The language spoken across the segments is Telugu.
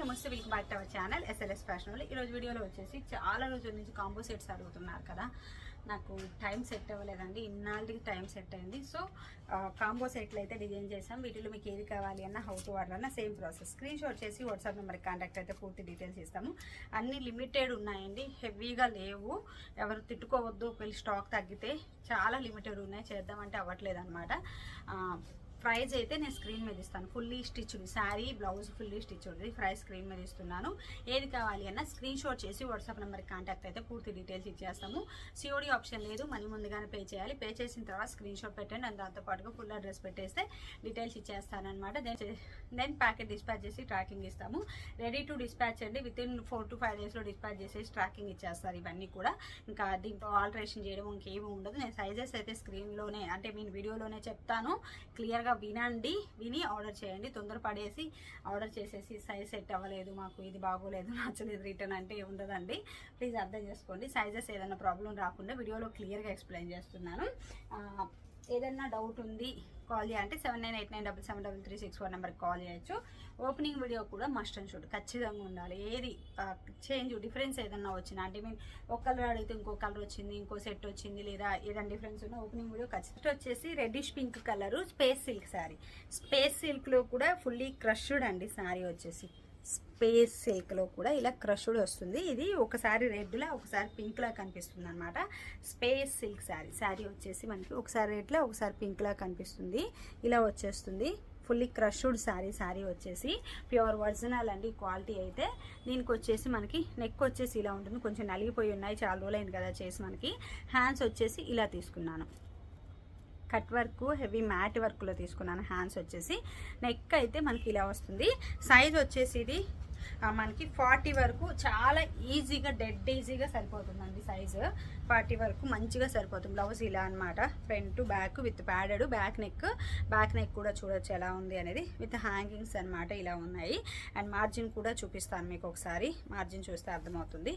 నమస్తే welcome back to our channel SLS fashion వాళ్ళు ఈరోజు వీడియోలో వచ్చేసి చాలా రోజుల నుంచి కాంబో సెట్స్ అడుగుతున్నారు కదా. నాకు టైం సెట్ అవ్వలేదండి ఇన్నాళ్ళకి టైం సెట్ అయింది. సో కాంబో సెట్లు అయితే డిజైన్ చేసాం వీటిలో మీకు ఏది కావాలి అన్న హౌ టు ఆర్డర్ అన్న సేమ్ ప్రాసెస్ స్క్రీన్ షాట్ చేసి వాట్సాప్ నెంబర్కి కాంటాక్ట్ అయితే పూర్తి డీటెయిల్స్ ఇస్తాము. అన్నీ లిమిటెడ్ ఉన్నాయండి హెవీగా లేవు. ఎవరు తిట్టుకోవద్దు ఒకవేళ స్టాక్ తగ్గితే చాలా లిమిటెడ్ ఉన్నాయి. చేద్దామంటే అవ్వట్లేదు అనమాట ప్రైజ్ అయితే నేను స్క్రీన్ మీద ఇస్తాను. Fully stitched sari blouse fully stitched price screen మీద ఇస్తున్నాను. ఏది కావాలి అన్న స్క్రీన్ షాట్ చేసి వాట్సాప్ నెంబర్కి కాంటాక్ట్ అయితే పూర్తి డీటెయిల్స్ ఇచ్చేస్తాము. సిఓడి ఆప్షన్ లేదు. మనీ ముందుగానే పే చేయాలి. పే చేసిన తర్వాత స్క్రీన్ షాట్ పెట్టండి. అండ్ దాంతోపాటుగా ఫుల్ అడ్రస్ పెట్టేస్తే డీటెయిల్స్ ఇచ్చేస్తానమాట దెన్ దెన్ ప్యాకెట్ డిస్పాచ్ చేసి ట్రాకింగ్ ఇస్తాము. రెడీ టు డిస్పాచ్ అండి. Within four to five డేస్లో డిస్పాచ్ చేసేసి ట్రాకింగ్ ఇచ్చేస్తారు ఇవన్నీ కూడా. ఇంకా దీంట్లో ఆల్టరేషన్ చేయడం ఇంకేమీ ఉండదు. నేను సైజెస్ అయితే స్క్రీన్లోనే అంటే నేను వీడియోలోనే చెప్తాను. క్లియర్గా వినండి విని ఆర్డర్ చేయండి. తొందరపడేసి ఆర్డర్ చేసేసి సైజ్ సెట్ అవ్వలేదు మాకు ఇది బాగోలేదు నచ్చలేదు రిటర్న్ అంటే ఉండదండి. ప్లీజ్ అర్థం చేసుకోండి. సైజెస్ ఏదైనా ప్రాబ్లం రాకుండా వీడియోలో క్లియర్గా ఎక్స్ప్లెయిన్ చేస్తున్నాను. ఏదైనా డౌట్ ఉంది కాల్ చేయాలంటే seven nine eight nine double seven double three six four నెంబర్కి కాల్ చేయొచ్చు. ఓపెనింగ్ వీడియో కూడా మస్ట్ అండ్ షూట్ ఖచ్చితంగా ఉండాలి. ఏది చేంజ్ డిఫరెన్స్ ఏదన్నా వచ్చినా అంటే మీన్ ఒక కలర్ అడిగితే ఇంకో కలర్ వచ్చింది ఇంకో సెట్ వచ్చింది లేదా ఏదైనా డిఫరెన్స్ ఉన్నా ఓపెనింగ్ వీడియో ఖచ్చితంగా వచ్చేసి reddish pink colour space silk sari. Space సిల్క్లో కూడా ఫుల్లీ క్రష్డ్ అండి శారీ వచ్చేసి. స్పేస్ సిల్క్లో కూడా ఇలా క్రషుడ్ వస్తుంది. ఇది ఒకసారి రెడ్లా ఒకసారి పింక్లా కనిపిస్తుంది అనమాట స్పేస్ సిల్క్ శారీ. శారీ వచ్చేసి మనకి ఒకసారి రెడ్లా ఒకసారి పింక్లా కనిపిస్తుంది. ఇలా వచ్చేస్తుంది. ఫుల్లీ క్రష్డ్ శారీ శారీ వచ్చేసి. ప్యూర్ ఒరిజినల్ అండి క్వాలిటీ అయితే. దీనికి వచ్చేసి మనకి నెక్ వచ్చేసి ఇలా ఉంటుంది. కొంచెం నలిగిపోయి ఉన్నాయి. చాలా రోజులైంది కదా చేసి మనకి. హ్యాండ్స్ వచ్చేసి ఇలా తీసుకున్నాను. కట్ వర్క్ హెవీ మ్యాట్ వర్క్లో తీసుకున్నాను. హ్యాండ్స్ వచ్చేసి నెక్ అయితే మనకి ఇలా వస్తుంది. సైజ్ వచ్చేసి ఇది మనకి ఫార్టీ వరకు చాలా ఈజీగా డెడ్ ఈజీగా సరిపోతుందండి సైజు. ఫార్టీ వరకు మంచిగా సరిపోతుంది. బ్లౌజ్ ఇలా అనమాట front back with padded back neck. Back neck కూడా చూడొచ్చు ఎలా ఉంది అనేది. విత్ హ్యాంగింగ్స్ అన్నమాట ఇలా ఉన్నాయి. అండ్ మార్జిన్ కూడా చూపిస్తాను మీకు ఒకసారి. మార్జిన్ చూస్తే అర్థమవుతుంది.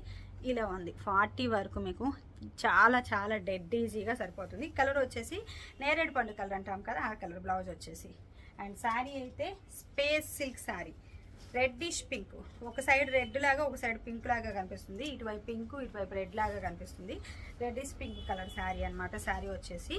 ఇలా ఉంది. ఫార్టీ వరకు మీకు చాలా చాలా డెడ్ ఈజీగా సరిపోతుంది. కలర్ వచ్చేసి నేరేడు పండు కలర్ అంటాం కదా ఆ కలర్ బ్లౌజ్ వచ్చేసి. అండ్ శారీ అయితే space silk sari. Reddish pink ఒక సైడ్ రెడ్ లాగా ఒక సైడ్ పింక్ లాగా కనిపిస్తుంది. ఇటువైపు పింక్ ఇటువైపు రెడ్ లాగా కనిపిస్తుంది. రెడ్డిష్ పింక్ కలర్ శారీ అన్నమాట. శారీ వచ్చేసి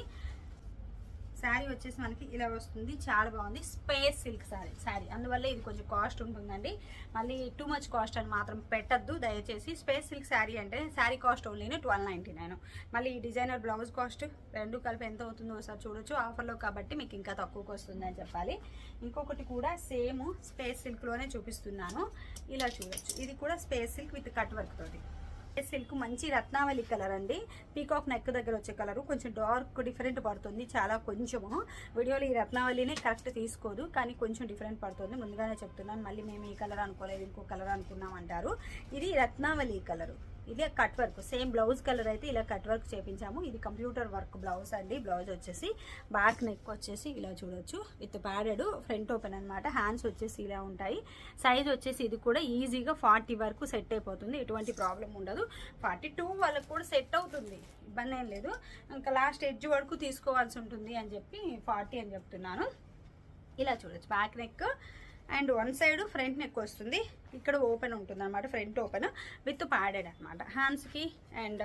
శారీ వచ్చేసి మనకి ఇలా వస్తుంది. చాలా బాగుంది. Space silk sari sari. అందువల్ల ఇది కొంచెం కాస్ట్ ఉంటుందండి. మళ్ళీ టూ మచ్ కాస్ట్ అని మాత్రం పెట్టద్దు. దయచేసి స్పేస్ సిల్క్ శారీ అంటే sari cost only twelve ninety nine. మళ్ళీ ఈ డిజైనర్ బ్లౌజ్ కాస్ట్ రెండు కలిపి ఎంత అవుతుందో ఒకసారి చూడొచ్చు. ఆఫర్లో కాబట్టి మీకు ఇంకా తక్కువకి వస్తుందని చెప్పాలి. ఇంకొకటి కూడా సేమ్ స్పేస్ సిల్క్లోనే చూపిస్తున్నాను. ఇలా చూడొచ్చు. ఇది కూడా space silk with cut work తోటి. సిల్క్ మంచి రత్నావళి కలర్ అండి. పీకాక్ నెక్ దగ్గర వచ్చే కలర్ కొంచెం డార్క్ డిఫరెంట్ పడుతుంది చాలా కొంచెము. వీడియోలో ఈ రత్నావళినే కరెక్ట్ తీసుకోదు కానీ కొంచెం డిఫరెంట్ పడుతుంది. ముందుగానే చెప్తున్నాను మళ్ళీ మేము ఈ కలర్ అనుకోలేదు ఇంకో కలర్ అనుకున్నాం అంటారు. ఇది రత్నావళి కలరు ఇది cut work. Same blouse colour అయితే ఇలా కట్ వర్క్ చేపించాము. ఇది కంప్యూటర్ వర్క్ బ్లౌజ్ అండి. బ్లౌజ్ వచ్చేసి బ్యాక్ నెక్ వచ్చేసి ఇలా చూడొచ్చు. విత్ ప్యాడెడ్ ఫ్రంట్ ఓపెన్ అనమాట హ్యాండ్స్ వచ్చేసి ఇలా ఉంటాయి. సైజ్ వచ్చేసి ఇది కూడా ఈజీగా ఫార్టీ వరకు సెట్ అయిపోతుంది. ఎటువంటి ప్రాబ్లం ఉండదు. ఫార్టీ టూ వాళ్ళకి కూడా సెట్ అవుతుంది. ఇబ్బంది ఏం లేదు. ఇంకా లాస్ట్ ఎడ్జ్ వరకు తీసుకోవాల్సి ఉంటుంది అని చెప్పి ఫార్టీ అని చెప్తున్నాను. ఇలా చూడొచ్చు. Back neck and one side front neck వస్తుంది. ఇక్కడ ఓపెన్ ఉంటుంది అనమాట ఫ్రంట్ ఓపెన్. విత్ ప్యాడెడ్ అనమాట హ్యాండ్స్కి అండ్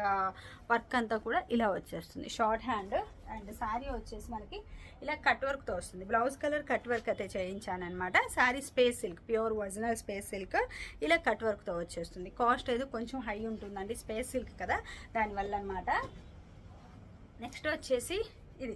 వర్క్ అంతా కూడా ఇలా వచ్చేస్తుంది. షార్ట్ హ్యాండ్ అండ్ శారీ వచ్చేసి మనకి ఇలా కట్ వర్క్తో వస్తుంది. బ్లౌజ్ కలర్ కట్ వర్క్ అయితే చేయించాను అనమాట sari space silk pure original space silk ఇలా కట్ వర్క్తో వచ్చేస్తుంది. కాస్ట్ అయితే కొంచెం హై ఉంటుందండి స్పేస్ సిల్క్ కదా దానివల్ల అనమాట నెక్స్ట్ వచ్చేసి ఇది.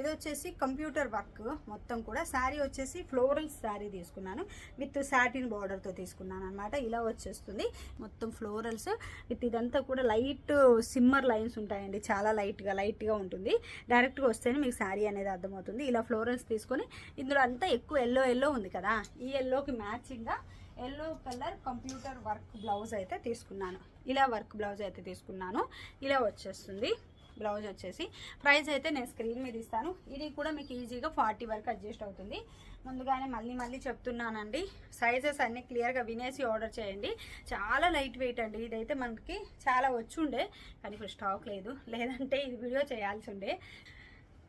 ఇది వచ్చేసి కంప్యూటర్ వర్క్ మొత్తం కూడా. శారీ వచ్చేసి ఫ్లోరల్ శారీ తీసుకున్నాను. విత్ సాటిన్ బార్డర్తో తీసుకున్నాను అనమాట ఇలా వచ్చేస్తుంది. మొత్తం ఫ్లోరల్స్. విత్ ఇదంతా కూడా లైట్ సిమ్మర్ లైన్స్ ఉంటాయండి. చాలా లైట్గా లైట్గా ఉంటుంది. డైరెక్ట్గా వస్తేనే మీకు శారీ అనేది అర్థమవుతుంది. ఇలా ఫ్లోరల్స్ తీసుకొని ఇందులో అంతా ఎక్కువ ఎల్లో ఎల్లో ఉంది కదా. ఈ ఎల్లోకి మ్యాచింగ్గా yellow colour computer work blouse అయితే తీసుకున్నాను. ఇలా వర్క్ బ్లౌజ్ అయితే తీసుకున్నాను. ఇలా వచ్చేస్తుంది. బ్లౌజ్ వచ్చేసి. ప్రైస్ అయితే నేను స్క్రీన్ మీద ఇస్తాను. ఇది కూడా మీకు ఈజీగా ఫార్టీ వరకు అడ్జస్ట్ అవుతుంది. ముందుగానే మళ్ళీ మళ్ళీ చెప్తున్నానండి. సైజెస్ అన్నీ క్లియర్గా వినేసి ఆర్డర్ చేయండి. చాలా లైట్ వెయిట్ అండి. ఇదైతే మనకి చాలా వచ్చుండే. కానీ ఇప్పుడు స్టాక్ లేదు. లేదంటే ఇది వీడియో చేయాల్సి ఉండే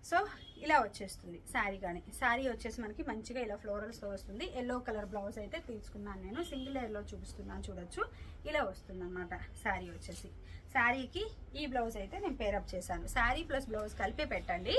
సో ఇలా వచ్చేస్తుంది శారీ కానీ. శారీ వచ్చేసి మనకి మంచిగా ఇలా ఫ్లోరల్స్తో వస్తుంది. ఎల్లో కలర్ బ్లౌజ్ అయితే తీసుకున్నాను నేను. సింగిల్ లేయర్లో చూపిస్తున్నాను చూడొచ్చు. ఇలా వస్తుంది అనమాట శారీ వచ్చేసి. శారీకి ఈ బ్లౌజ్ అయితే నేను పేరప్ చేశాను. శారీ ప్లస్ బ్లౌజ్ కలిపి పెట్టండి.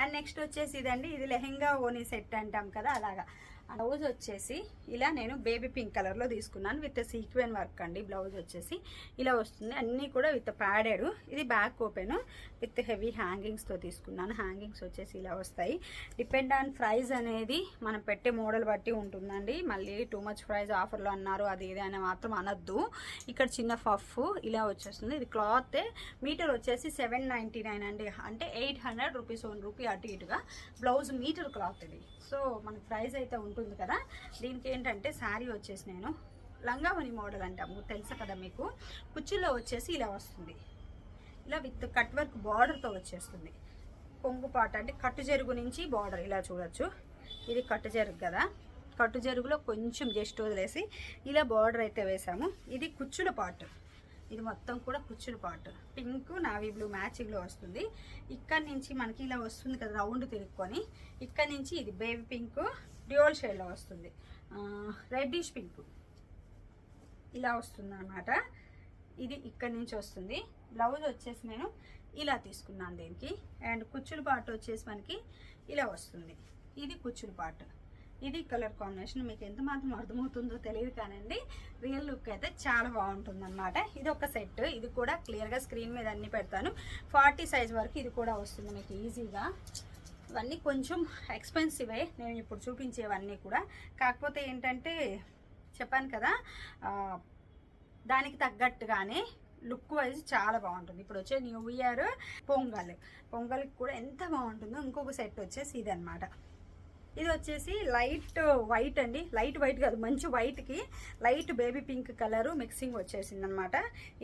అండ్ నెక్స్ట్ వచ్చేసి ఇదండి ఇది లెహెంగా ఓనీ సెట్ అంటాం కదా అలాగా. బ్లౌజ్ వచ్చేసి ఇలా నేను బేబీ పింక్ కలర్లో తీసుకున్నాను విత్ సీక్వెన్ వర్క్ అండి బ్లౌజ్ వచ్చేసి. ఇలా వస్తుంది. అన్నీ కూడా విత్ ప్యాడెడ్. ఇది బ్యాక్ ఓపెన్ విత్ హెవీ హ్యాంగింగ్స్తో తీసుకున్నాను. హ్యాంగింగ్స్ వచ్చేసి ఇలా వస్తాయి. డిపెండ్ ఆన్ ప్రైస్ అనేది మనం పెట్టే మోడల్ బట్టి ఉంటుందండి. మళ్ళీ టూ మచ్ ప్రైస్ ఆఫర్లో అన్నారు. అది ఇది అని మాత్రం అనొద్దు. ఇక్కడ చిన్న ఫఫ్ ఇలా వచ్చేస్తుంది. ఇది క్లాత్ మీటర్ వచ్చేసి సెవెన్ నైంటీ నైన్ అండి. అంటే eight hundred rupees one rupee అటు ఇటుగా బ్లౌజ్ మీటర్ క్లాత్ ఇది. సో మనకి ప్రైస్ అయితే ఉంటుంది. కదా? దీనికి ఏంటంటే శారీ వచ్చేసి నేను లంగావని మోడల్ అంటాము. తెలుసు కదా మీకు? కుచ్చుల్లో వచ్చేసి ఇలా వస్తుంది. ఇలా విత్ కట్ వర్క్ బార్డర్తో వచ్చేస్తుంది. కొంగు పాట అంటే కట్టు జరుగు నుంచి బార్డర్ ఇలా చూడొచ్చు. ఇది కట్టు జరుగు కదా? కట్టు జరుగులో కొంచెం జస్ట్ వదిలేసి ఇలా బార్డర్ అయితే వేసాము. ఇది కుచ్చుల పాటు. ఇది మొత్తం కూడా కుచ్చుల పాటు. పింక్ నావీ బ్లూ మ్యాచింగ్లో వస్తుంది. ఇక్కడ నుంచి మనకి ఇలా వస్తుంది కదా రౌండ్ తిరుక్కొని. ఇక్కడ నుంచి ఇది బేబీ పింక్ డ్యూయల్ షేడ్లో వస్తుంది. Reddish pink. ఇలా వస్తుంది అనమాట ఇది ఇక్కడ నుంచి వస్తుంది. బ్లౌజ్ వచ్చేసి నేను ఇలా తీసుకున్నాను దీనికి. అండ్ కుచ్చుల పార్ట్ వచ్చేసి మనకి ఇలా వస్తుంది. ఇది కుచ్చుల పార్ట్ ఇది కలర్ కాంబినేషన్ మీకు ఎంత మాత్రం అర్థమవుతుందో తెలియదు కానండి. రియల్ లుక్ అయితే చాలా బాగుంటుంది అనమాట ఇది ఒక సెట్. ఇది కూడా క్లియర్గా స్క్రీన్ మీద అన్ని పెడతాను. ఫార్టీ సైజ్ వరకు ఇది కూడా వస్తుంది మీకు ఈజీగా. ఇవన్నీ కొంచెం ఎక్స్పెన్సివే నేను ఇప్పుడు చూపించేవన్నీ కూడా. కాకపోతే ఏంటంటే చెప్పాను కదా దానికి తగ్గట్టుగానే లుక్ వైజ్ చాలా బాగుంటుంది. ఇప్పుడు వచ్చే న్యూ ఇయర్ పొంగల్. పొంగల్కి కూడా ఎంత బాగుంటుందో ఇంకొక సెట్ వచ్చేసి ఇది అనమాట ఇది వచ్చేసి లైట్ వైట్ అండి. లైట్ వైట్ కాదు మంచి వైట్కి light baby pink colour mixing వచ్చేసింది అనమాట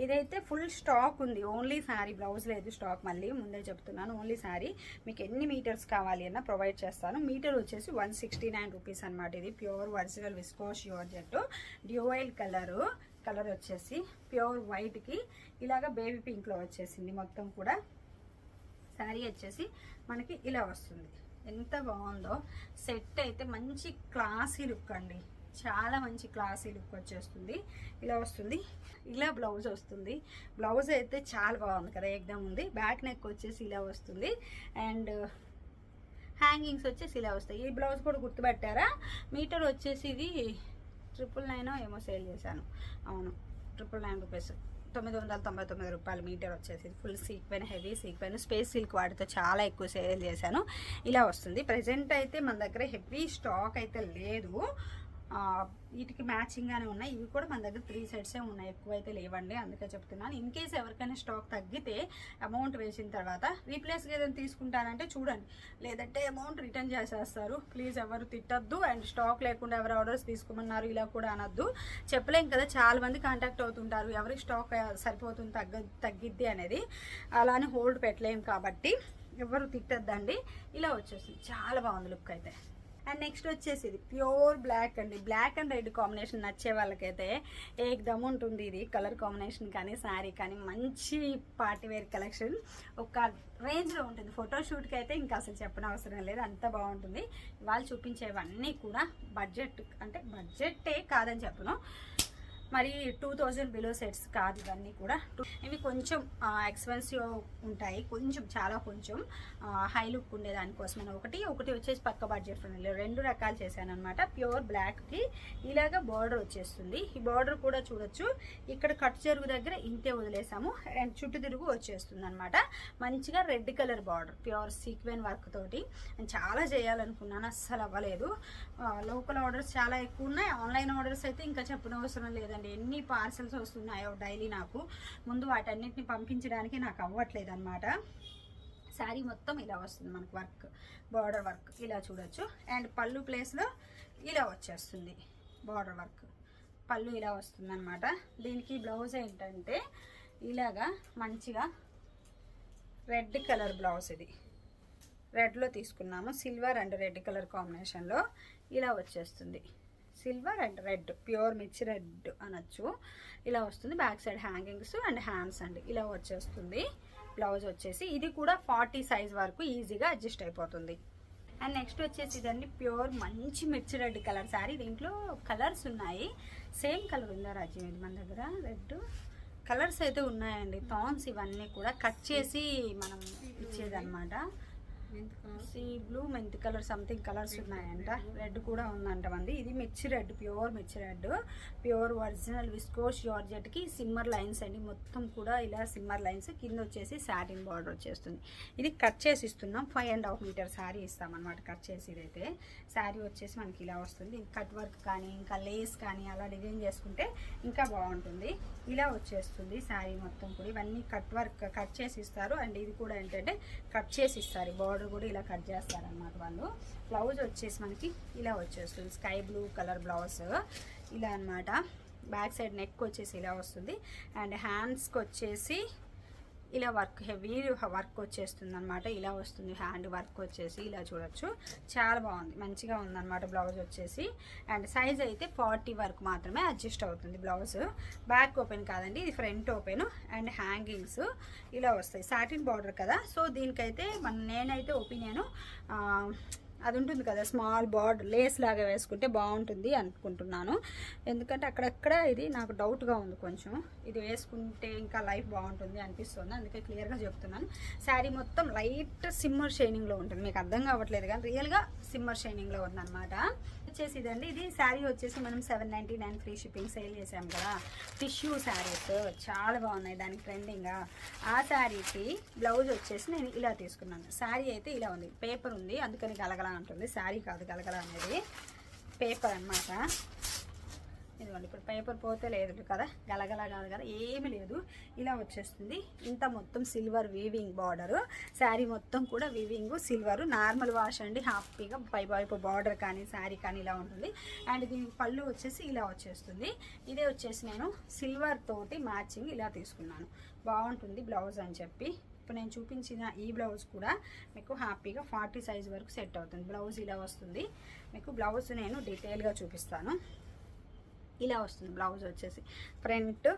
ఇదైతే ఫుల్ స్టాక్ ఉంది. ఓన్లీ శారీ బ్లౌజ్ లేదు స్టాక్ మళ్ళీ ముందే చెప్తున్నాను. ఓన్లీ శారీ మీకు ఎన్ని మీటర్స్ కావాలి అన్న ప్రొవైడ్ చేస్తాను. మీటర్ వచ్చేసి వన్ సిక్స్టీ నైన్ రూపీస్ అనమాట ఇది. Pure original viscose georgette dual colour colour వచ్చేసి ప్యూర్ వైట్కి ఇలాగ బేబీ పింక్లో వచ్చేసింది మొత్తం కూడా. శారీ వచ్చేసి మనకి ఇలా వస్తుంది. ఎంత బాగుందో. సెట్ అయితే మంచి క్లాసీ లుక్ అండి. చాలా మంచి క్లాసీ లుక్ వచ్చేస్తుంది. ఇలా వస్తుంది. ఇలా బ్లౌజ్ వస్తుంది. బ్లౌజ్ అయితే చాలా బాగుంది కదా ఎగ్దాం ఉంది. బ్యాక్ నెక్ వచ్చేసి ఇలా వస్తుంది. అండ్ హ్యాంగింగ్స్ వచ్చేసి ఇలా వస్తాయి. ఈ బ్లౌజ్ కూడా గుర్తుపెట్టారా? మీటర్ వచ్చేసి ఇది ట్రిపుల్ నైన్ ఏమో సేల్ చేశాను. అవును ట్రిపుల్ నైన్ రూపీస్ తొమ్మిది వందల తొంభై తొమ్మిది రూపాయలు మీటర్ వచ్చేసి. Full sequin heavy sequin space silk వాటితో చాలా ఎక్కువ సేల్ చేశాను. ఇలా వస్తుంది. ప్రజెంట్ అయితే మన దగ్గర హెవీ స్టాక్ అయితే లేదు. వీటికి మ్యాచింగ్గానే ఉన్నాయి. ఇవి కూడా మన దగ్గర త్రీ సెట్సే ఉన్నాయి. ఎక్కువైతే లేవండి. అందుకే చెప్తున్నాను. ఇన్ కేస్ ఎవరికైనా స్టాక్ తగ్గితే అమౌంట్ వేసిన తర్వాత రీప్లేస్గా ఏదైనా తీసుకుంటానంటే చూడండి. లేదంటే అమౌంట్ రిటర్న్ చేసేస్తారు. ప్లీజ్ ఎవరు తిట్టద్దు. అండ్ స్టాక్ లేకుండా ఎవరు ఆర్డర్స్ తీసుకోమన్నారు ఇలా కూడా అనొద్దు. చెప్పలేం కదా చాలా మంది కాంటాక్ట్ అవుతుంటారు. ఎవరికి స్టాక్ సరిపోతుంది తగ్గ తగ్గిద్ది అనేది. అలానే హోల్డ్ పెట్టలేం కాబట్టి ఎవరు తిట్టద్దండి. ఇలా వచ్చేసింది. చాలా బాగుంది లుక్ అయితే. అండ్ నెక్స్ట్ వచ్చేసి ఇది ప్యూర్ బ్లాక్ అండి. బ్లాక్ అండ్ రెడ్ కాంబినేషన్ నచ్చే వాళ్ళకైతే ఏకదమ్ ఉంటుంది ఇది. కలర్ కాంబినేషన్ కానీ శారీ కానీ మంచి పార్టీవేర్ కలెక్షన్. ఒక రేంజ్లో ఉంటుంది. ఫోటోషూట్కి అయితే ఇంకా అసలు చెప్పనవసరం లేదు. అంత బాగుంటుంది. వాళ్ళు చూపించేవన్నీ కూడా బడ్జెట్ అంటే బడ్జెటే కాదని చెప్పను. మరి టూ థౌజండ్ బిలో సెట్స్ కాదు ఇవన్నీ కూడా. ఇవి కొంచెం ఎక్స్పెన్సివ్ ఉంటాయి. కొంచెం చాలా కొంచెం హై లుక్ ఉండే దానికోసం ఒకటి. ఒకటి వచ్చేసి పక్క బడ్జెట్ ఫ్రెండ్లీ రెండు రకాలు చేశాను అనమాట ప్యూర్ బ్లాక్కి ఇలాగ బార్డర్ వచ్చేస్తుంది. ఈ బార్డర్ కూడా చూడొచ్చు. ఇక్కడ కట్ చెరుగు దగ్గర ఇంతే వదిలేసాము. అండ్ చుట్టూ తిరుగు వచ్చేస్తుంది అనమాట మంచిగా red colour border pure sequin work తోటి. నేను చాలా చేయాలనుకున్నాను. అస్సలు అవ్వలేదు. లోకల్ ఆర్డర్స్ చాలా ఎక్కువ ఉన్నాయి. ఆన్లైన్ ఆర్డర్స్ అయితే ఇంకా చెప్పనవసరం లేదండి. ఎన్ని పార్సల్స్ వస్తున్నాయో డైలీ నాకు. ముందు వాటన్నిటిని పంపించడానికి నాకు అవ్వట్లేదు అనమాట శారీ మొత్తం ఇలా వస్తుంది మనకు వర్క్ బార్డర్ వర్క్. ఇలా చూడొచ్చు. అండ్ పళ్ళు ప్లేస్లో ఇలా వచ్చేస్తుంది బార్డర్ వర్క్. పళ్ళు ఇలా వస్తుంది అనమాట దీనికి బ్లౌజ్ ఏంటంటే ఇలాగా మంచిగా రెడ్ కలర్ బ్లౌజ్ ఇది. రెడ్లో తీసుకున్నాము. సిల్వర్ అండ్ రెడ్ కలర్ కాంబినేషన్లో ఇలా వచ్చేస్తుంది. సిల్వర్ అండ్ రెడ్ ప్యూర్ మిర్చి రెడ్ అనొచ్చు. ఇలా వస్తుంది back side hangings and hands అండి. ఇలా వచ్చేస్తుంది. బ్లౌజ్ వచ్చేసి ఇది కూడా ఫార్టీ సైజ్ వరకు ఈజీగా అడ్జస్ట్ అయిపోతుంది. అండ్ నెక్స్ట్ వచ్చేసి ఇదండి ప్యూర్ మంచి మిర్చి రెడ్ కలర్ శారీ దీంట్లో కలర్స్ ఉన్నాయి. సేమ్ కలర్ ఉందా రాజ్యం ఇది మన దగ్గర రెడ్. కలర్స్ అయితే ఉన్నాయండి. థాన్స్ ఇవన్నీ కూడా కట్ చేసి మనం ఇచ్చేదన్నమాట. సీ బ్లూ మెంతి కలర్ సంథింగ్ కలర్స్ ఉన్నాయంట. రెడ్ కూడా ఉందంట మంది. ఇది మిర్చి రెడ్ ప్యూర్ మిర్చి రెడ్ ప్యూర్ ఒరిజినల్ విస్కోస్ జార్జెట్కి సిమ్మర్ లైన్స్ అండి. మొత్తం కూడా ఇలా సిమ్మర్ లైన్స్ కింద వచ్చేసి సాటిన్ బార్డర్ వచ్చేస్తుంది. ఇది కట్ చేసి ఇస్తున్నాం. Five and half metre sari ఇస్తామన్నమాట cut చేసి ఇదైతే. శారీ వచ్చేసి మనకి ఇలా వస్తుంది. కట్ వర్క్ కానీ ఇంకా లేస్ కానీ అలా డిజైన్ చేసుకుంటే ఇంకా బాగుంటుంది. ఇలా వచ్చేస్తుంది శారీ మొత్తం కూడా. ఇవన్నీ కట్ వర్క్ కట్ చేసి ఇస్తారు. అండ్ ఇది కూడా ఏంటంటే కట్ చేసి ఇస్తారు. బార్డర్ కూడా ఇలా కట్ చేస్తారన్నమాట వాళ్ళు. బ్లౌజ్ వచ్చేసి మనకి ఇలా వచ్చేస్తుంది. స్కై బ్లూ కలర్ బ్లౌజ్ ఇలా అన్నమాట. బ్యాక్ సైడ్ నెక్ వచ్చేసి ఇలా వస్తుంది. అండ్ హ్యాండ్స్కి వచ్చేసి ఇలా వర్క్ హెవీ వర్క్ వచ్చేస్తుంది అనమాట ఇలా వస్తుంది హ్యాండ్ వర్క్ వచ్చేసి ఇలా చూడొచ్చు. చాలా బాగుంది మంచిగా ఉందన్నమాట బ్లౌజ్ వచ్చేసి. అండ్ సైజ్ అయితే ఫార్టీ వరకు మాత్రమే అడ్జస్ట్ అవుతుంది బ్లౌజ్. బ్యాక్ ఓపెన్ కాదండి ఇది ఫ్రంట్ ఓపెన్ అండ్ హ్యాంగింగ్స్ ఇలా వస్తాయి. సాటిన్ బార్డర్ కదా సో దీనికైతే మన నేనైతే ఒపీనియన్ అది ఉంటుంది కదా స్మాల్ బార్డర్ లేస్ లాగా వేసుకుంటే బాగుంటుంది అనుకుంటున్నాను. ఎందుకంటే అక్కడక్కడ ఇది నాకు డౌట్గా ఉంది కొంచెం. ఇది వేసుకుంటే ఇంకా లైఫ్ బాగుంటుంది అనిపిస్తుంది. అందుకే క్లియర్గా చెప్తున్నాను. శారీ మొత్తం లైట్ సిమ్మర్ షైనింగ్లో ఉంటుంది. మీకు అర్థం కావట్లేదు కానీ రియల్గా సిమ్మర్ షైనింగ్లో ఉందన్నమాట. వచ్చేసి ఇదండి ఇది శారీ వచ్చేసి మనం seven ninety nine free shipping sale చేసాం కదా. టిష్యూ శారీస్ చాలా బాగున్నాయి దానికి ట్రెండింగ్గా ఆ శారీకి బ్లౌజ్ వచ్చేసి నేను ఇలా తీసుకున్నాను. శారీ అయితే ఇలా ఉంది. పేపర్ ఉంది. అందుకని గలగల అంటుంది. శారీ కాదు గలగల అనేది. పేపర్ అన్నమాట. ఇదిగోండి ఇప్పుడు పేపర్ పోతే లేదు కదా? గలగల కాదు కదా ఏమీ లేదు. ఇలా వచ్చేస్తుంది. ఇంత మొత్తం సిల్వర్ వీవింగ్ బార్డరు శారీ మొత్తం కూడా వీవింగ్ సిల్వర్ నార్మల్ వాష్ అండి. హ్యాపీగా పై వైపు బార్డర్ కానీ శారీ కానీ ఇలా ఉంటుంది. అండ్ దీనికి పళ్ళు వచ్చేసి ఇలా వచ్చేస్తుంది. ఇదే వచ్చేసి నేను సిల్వర్ తోటి మ్యాచింగ్ ఇలా తీసుకున్నాను. బాగుంటుంది బ్లౌజ్ అని చెప్పి. ఇప్పుడు నేను చూపించిన ఈ బ్లౌజ్ కూడా మీకు హ్యాపీగా ఫార్టీ సైజ్ వరకు సెట్ అవుతుంది. బ్లౌజ్ ఇలా వస్తుంది. మీకు బ్లౌజ్ నేను డీటెయిల్గా చూపిస్తాను. ఇలా వస్తుంది బ్లౌజ్ వచ్చేసి. Front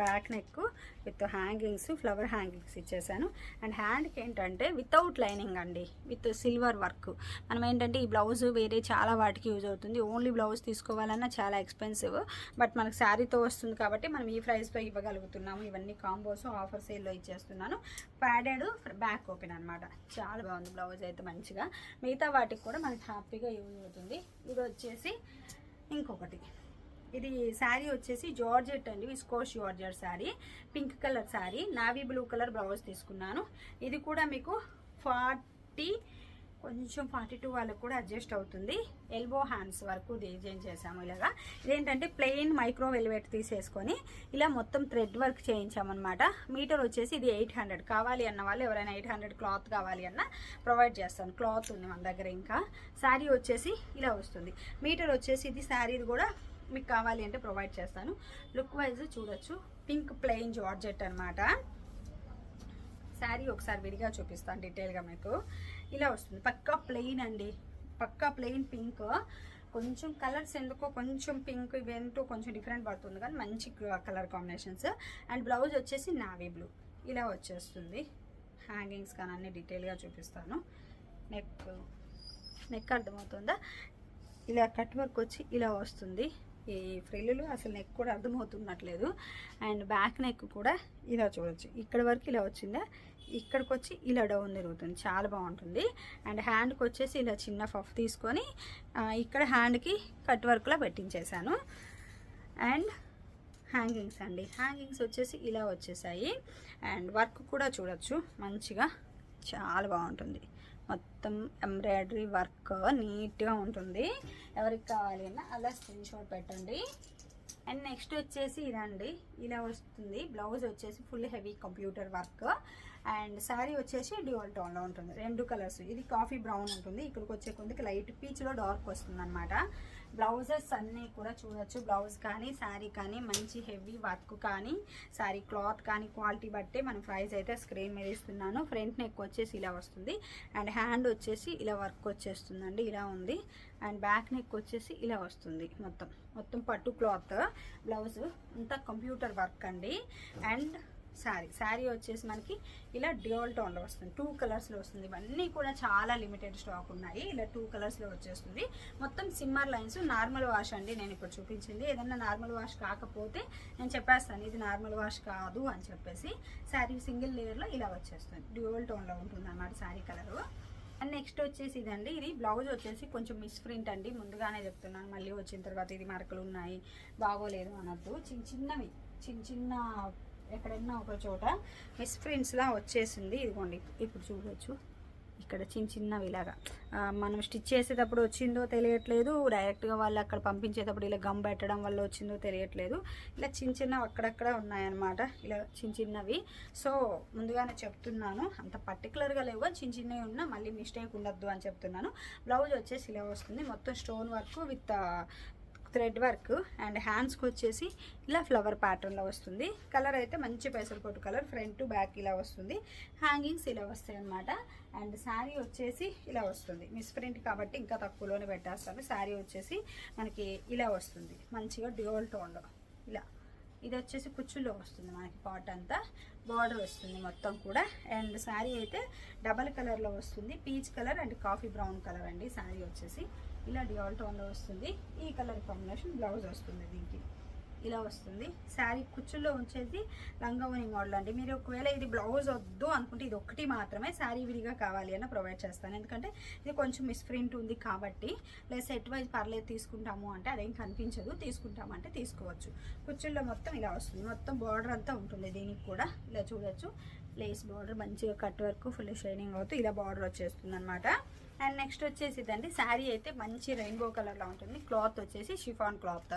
back neck with hangings flower hangings ఇచ్చేసాను. అండ్ హ్యాండ్కి ఏంటంటే వితౌట్ లైనింగ్ అండి విత్ సిల్వర్ వర్క్. మనం ఏంటంటే ఈ బ్లౌజ్ వేరే చాలా వాటికి యూజ్ అవుతుంది. ఓన్లీ బ్లౌజ్ తీసుకోవాలన్నా చాలా ఎక్స్పెన్సివ్. బట్ మనకు శారీతో వస్తుంది కాబట్టి మనం ఈ ప్రైస్లో ఇవ్వగలుగుతున్నాము. ఇవన్నీ కాంబోస్ ఆఫర్ సేల్లో ఇచ్చేస్తున్నాను. ప్యాడెడ్ బ్యాక్ ఓపెన్ అనమాట చాలా బాగుంది బ్లౌజ్ అయితే మంచిగా. మిగతా వాటికి కూడా మనకి హ్యాపీగా యూజ్ అవుతుంది. ఇది వచ్చేసి ఇంకొకటి. ఇది శారీ వచ్చేసి జార్జెట్ అండి viscose georgette sari. Pink colour sari. Navy blue colour blouse తీసుకున్నాను. ఇది కూడా మీకు ఫార్టీ కొంచెం ఫార్టీ టూ వాళ్ళకి కూడా అడ్జస్ట్ అవుతుంది. ఎల్బో హ్యాండ్స్ వరకు డిజైన్ చేసాము ఇలాగా. ఇదేంటంటే ప్లెయిన్ మైక్రో వెల్వెట్ తీసేసుకొని ఇలా మొత్తం థ్రెడ్ వర్క్ చేయించామన్నమాట. మీటర్ వచ్చేసి ఇది ఎయిట్ హండ్రెడ్ కావాలి అన్న వాళ్ళు ఎవరైనా ఎయిట్ హండ్రెడ్ క్లాత్ కావాలి అన్న ప్రొవైడ్ చేస్తాను. క్లాత్ ఉంది మన దగ్గర ఇంకా. శారీ వచ్చేసి ఇలా వస్తుంది. మీటర్ వచ్చేసి ఇది శారీది కూడా మీకు కావాలి అంటే ప్రొవైడ్ చేస్తాను. లుక్ వైజ్ చూడొచ్చు. పింక్ ప్లెయిన్ జార్జెట్ అనమాట శారీ ఒకసారి విడిగా చూపిస్తాను డీటెయిల్గా మీకు. ఇలా వస్తుంది. పక్కా ప్లెయిన్ అండి. పక్కా ప్లెయిన్ పింక్ కొంచెం కలర్స్ ఎందుకో కొంచెం పింక్ ఇవేంటో కొంచెం డిఫరెంట్ పడుతుంది కానీ మంచి కలర్ కాంబినేషన్స్ అండ్ బ్లౌజ్ వచ్చేసి నావీ బ్లూ ఇలా వచ్చేస్తుంది. హ్యాంగింగ్స్ కానీ అన్ని డీటెయిల్గా చూపిస్తాను. నెక్ నెక్ అర్థమవుతుందా? ఇలా కట్ వర్క్ వచ్చి ఇలా వస్తుంది. ఈ ఫ్రిల్లులు అసలు నెక్ కూడా అర్థమవుతున్నట్లేదు అండ్ బ్యాక్ నెక్ కూడా ఇలా చూడొచ్చు. ఇక్కడ వరకు ఇలా వచ్చిందా? ఇక్కడికి వచ్చి ఇలా డౌన్ జరుగుతుంది చాలా బాగుంటుంది. అండ్ హ్యాండ్కి వచ్చేసి ఇలా చిన్న ఫఫ్ తీసుకొని ఇక్కడ హ్యాండ్కి కట్ వర్క్లా పెట్టించేశాను. అండ్ హ్యాంగింగ్స్ అండి. హ్యాంగింగ్స్ వచ్చేసి ఇలా వచ్చేసాయి. అండ్ వర్క్ కూడా చూడొచ్చు. మంచిగా చాలా బాగుంటుంది. మొత్తం ఎంబ్రాయిడరీ వర్క్ నీట్గా ఉంటుంది. ఎవరికి కావాలి అన్నా అలా స్క్రీన్ షాట్ పెట్టండి. అండ్ నెక్స్ట్ వచ్చేసి ఇదండి. ఇలా వస్తుంది. బ్లౌజ్ వచ్చేసి full heavy computer work. And sari వచ్చేసి డ్యూయల్ టోన్లో ఉంటుంది. రెండు కలర్స్. ఇది కాఫీ బ్రౌన్ ఉంటుంది. ఇక్కడికి వచ్చే కొద్దికి లైట్ పీచ్లో డార్క్ వస్తుంది అనమాట బ్లౌజెస్ అన్నీ కూడా చూడొచ్చు. బ్లౌజ్ కానీ శారీ కానీ మంచి హెవీ వర్క్ కానీ శారీ క్లాత్ కానీ క్వాలిటీ బట్టి మనం ప్రైస్ అయితే స్క్రీన్ మీద ఇస్తున్నాను. ఫ్రంట్ నెక్ వచ్చేసి ఇలా వస్తుంది. అండ్ హ్యాండ్ వచ్చేసి ఇలా వర్క్ వచ్చేస్తుందండి. ఇలా ఉంది. అండ్ బ్యాక్ నెక్ వచ్చేసి ఇలా వస్తుంది మొత్తం. మొత్తం పట్టు క్లాత్. బ్లౌజ్. అంతా కంప్యూటర్ వర్క్ అండి. అండ్ శారీ శారీ వచ్చేసి మనకి ఇలా డ్యూల్ టోన్లో వస్తుంది. టూ కలర్స్లో వస్తుంది. ఇవన్నీ కూడా చాలా లిమిటెడ్ స్టాక్ ఉన్నాయి. ఇలా టూ కలర్స్లో వచ్చేస్తుంది. మొత్తం సిమ్మర్ లైన్స్ నార్మల్ వాష్ అండి నేను ఇప్పుడు చూపించింది. ఏదన్నా నార్మల్ వాష్ కాకపోతే నేను చెప్పేస్తాను ఇది నార్మల్ వాష్ కాదు అని చెప్పేసి శారీ సింగిల్ లేయర్లో ఇలా వచ్చేస్తుంది. డ్యూయల్ టోన్లో ఉంటుంది అన్నమాట శారీ కలరు. అండ్ నెక్స్ట్ వచ్చేసి ఇదండి. ఇది బ్లౌజ్ వచ్చేసి కొంచెం మిస్ ప్రింట్ అండి. ముందుగానే చెప్తున్నాను. మళ్ళీ వచ్చిన తర్వాత ఇది మరకలు ఉన్నాయి. బాగోలేదు అనొద్దు చిన్న చిన్నవి చిన్న చిన్న ఎక్కడైనా ఒక చోట మిస్ ప్రింట్స్లా వచ్చేసింది. ఇదిగోండి ఇప్పుడు చూడవచ్చు ఇక్కడ చిన్న చిన్నవి ఇలాగా. మనం స్టిచ్ చేసేటప్పుడు వచ్చిందో తెలియట్లేదు. డైరెక్ట్గా వాళ్ళు అక్కడ పంపించేటప్పుడు ఇలా గమ్ పెట్టడం వల్ల వచ్చిందో తెలియట్లేదు. ఇలా చిన్న చిన్నవి అక్కడక్కడ ఉన్నాయన్నమాట. ఇలా చిన్న చిన్నవి. సో ముందుగానే చెప్తున్నాను అంత పర్టికులర్గా లేవు. చిన్న చిన్నవి ఉన్నా మళ్ళీ మిస్టేక్ ఉండద్దు అని చెప్తున్నాను. బ్లౌజ్ వచ్చేసి ఇలా వస్తుంది. మొత్తం stone work with thread work and హ్యాండ్స్కి వచ్చేసి ఇలా ఫ్లవర్ ప్యాటర్న్లో వస్తుంది. కలర్ అయితే మంచి పెసరపొట్టు కలర్ ఫ్రంట్ టు బ్యాక్ ఇలా వస్తుంది. హ్యాంగింగ్స్ ఇలా వస్తాయి అనమాట అండ్ శారీ వచ్చేసి ఇలా వస్తుంది. మిస్ ప్రింట్ కాబట్టి ఇంకా తక్కువలోనే పెట్టేస్తాను. శారీ వచ్చేసి మనకి ఇలా వస్తుంది. మంచిగా డ్యూల్ టోన్లో. ఇలా. ఇది వచ్చేసి కుచ్చుల్లో వస్తుంది మనకి పాట్ అంతా. బార్డర్ వస్తుంది మొత్తం కూడా. అండ్ శారీ అయితే డబల్ కలర్లో వస్తుంది. Peach colour and coffee brown colour అండి. శారీ వచ్చేసి ఇలా డియాల్ టోన్లో వస్తుంది. ఈ కలర్ కాంబినేషన్ బ్లౌజ్ వస్తుంది దీనికి. ఇలా వస్తుంది. శారీ కుచ్చుల్లో ఉంచేది లంగావని మోడల్ అండి. మీరు ఒకవేళ ఇది బ్లౌజ్ వద్దు అనుకుంటే ఇది ఒకటి మాత్రమే శారీ విడిగా కావాలి అని ప్రొవైడ్ చేస్తాను. ఎందుకంటే ఇది కొంచెం మిస్ప్రింట్ ఉంది కాబట్టి లేదా సెట్ వైజ్ పర్లేదు తీసుకుంటాము అంటే అదేం కనిపించదు. తీసుకుంటామంటే తీసుకోవచ్చు. కుచ్చుల్లో మొత్తం ఇలా వస్తుంది. మొత్తం బార్డర్ అంతా ఉంటుంది దీనికి కూడా. ఇలా చూడొచ్చు. లేస్ బార్డర్ మంచిగా కట్ వర్క్ ఫుల్ షైనింగ్ అవుతూ ఇలా బార్డర్ వచ్చేస్తుంది అనమాట అండ్ నెక్స్ట్ వచ్చేసి ఇదండి శారీ అయితే మంచి రెయిన్బో కలర్లో ఉంటుంది. క్లాత్ వచ్చేసి షిఫాన్ క్లాత్.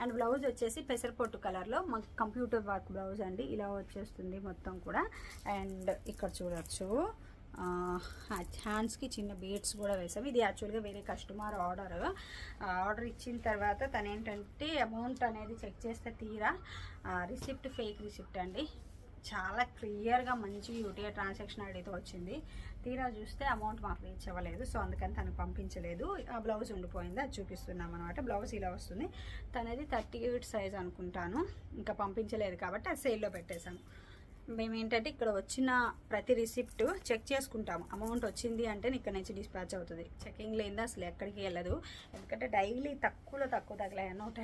అండ్ బ్లౌజ్ వచ్చేసి పెసరపొట్టు కలర్లో మాకు కంప్యూటర్ వర్క్ బ్లౌజ్ అండి. ఇలా వచ్చేస్తుంది మొత్తం కూడా. అండ్ ఇక్కడ చూడొచ్చు. హ్యాండ్స్కి చిన్న బీడ్స్ కూడా వేసాం ఇది యాక్చువల్గా వేరే కస్టమర్ ఆర్డర్. ఆర్డర్ ఇచ్చిన తర్వాత తను ఏంటంటే అమౌంట్ అనేది చెక్ చేస్తే తీరా. రిసిప్ట్ ఫేక్ రిసిప్ట్ అండి. చాలా క్లియర్గా మంచి యూటీఐ ట్రాన్సాక్షన్ ఐడితో వచ్చింది. తీరా చూస్తే అమౌంట్ మాకు రీచ్ అవ్వలేదు. సో అందుకని తనకు పంపించలేదు. ఆ బ్లౌజ్ ఉండిపోయింది. అది చూపిస్తున్నాం అనమాట బ్లౌజ్ ఇలా వస్తుంది. తనది థర్టీ ఎయిట్ సైజ్ అనుకుంటాను. ఇంకా పంపించలేదు కాబట్టి అది సేల్లో పెట్టేశాను. మేము ఏంటంటే ఇక్కడ వచ్చిన ప్రతి రిసిప్ట్ చెక్ చేసుకుంటాము. అమౌంట్ వచ్చింది అంటే ఇక్కడ నుంచి డిస్పాచ్ అవుతుంది. చెకింగ్ లేనిది అసలు ఎక్కడికి వెళ్ళదు. ఎందుకంటే డైలీ తక్కువలో తక్కువ తగిలాయి. నూట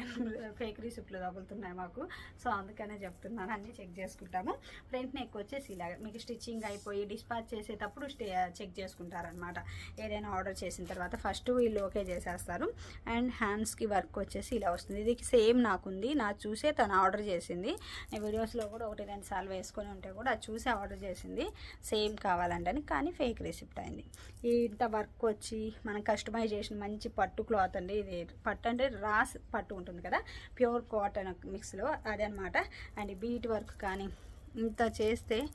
ఫేక్ రిసిప్ట్లు తగులుతున్నాయి మాకు. సో అందుకనే చెప్తున్నాను. అన్నీ చెక్ చేసుకుంటాము. ఫ్రంట్ నెక్ వచ్చేసి ఇలా మీకు స్టిచ్చింగ్ అయిపోయి డిస్పాచ్ చేసేటప్పుడు స్టే చెక్ చేసుకుంటారనమాట ఏదైనా ఆర్డర్ చేసిన తర్వాత ఫస్ట్ వీళ్ళు ఓకే చేసేస్తారు. అండ్ హ్యాండ్స్కి వర్క్ వచ్చేసి ఇలా వస్తుంది. ఇది సేమ్ నాకుంది. నా చూసే తను ఆర్డర్ చేసింది. నేను వీడియోస్లో కూడా ఒకటి రెండు సార్లు వేసుకొని ఉంటే కూడా అది చూసి ఆర్డర్ చేసింది. సేమ్ కావాలంటని కానీ ఫేక్ రిసిప్ట్ అయింది. ఇంత వర్క్ వచ్చి మనం కస్టమైజ్ చేసిన మంచి పట్టు క్లాత్ అండి ఇది. పట్టు అంటే రాస్ పట్టు ఉంటుంది కదా? ప్యూర్ కాటన్ మిక్స్లో అదనమాట. అండ్ బీట్ వర్క్ కానీ ఇంత చేస్తే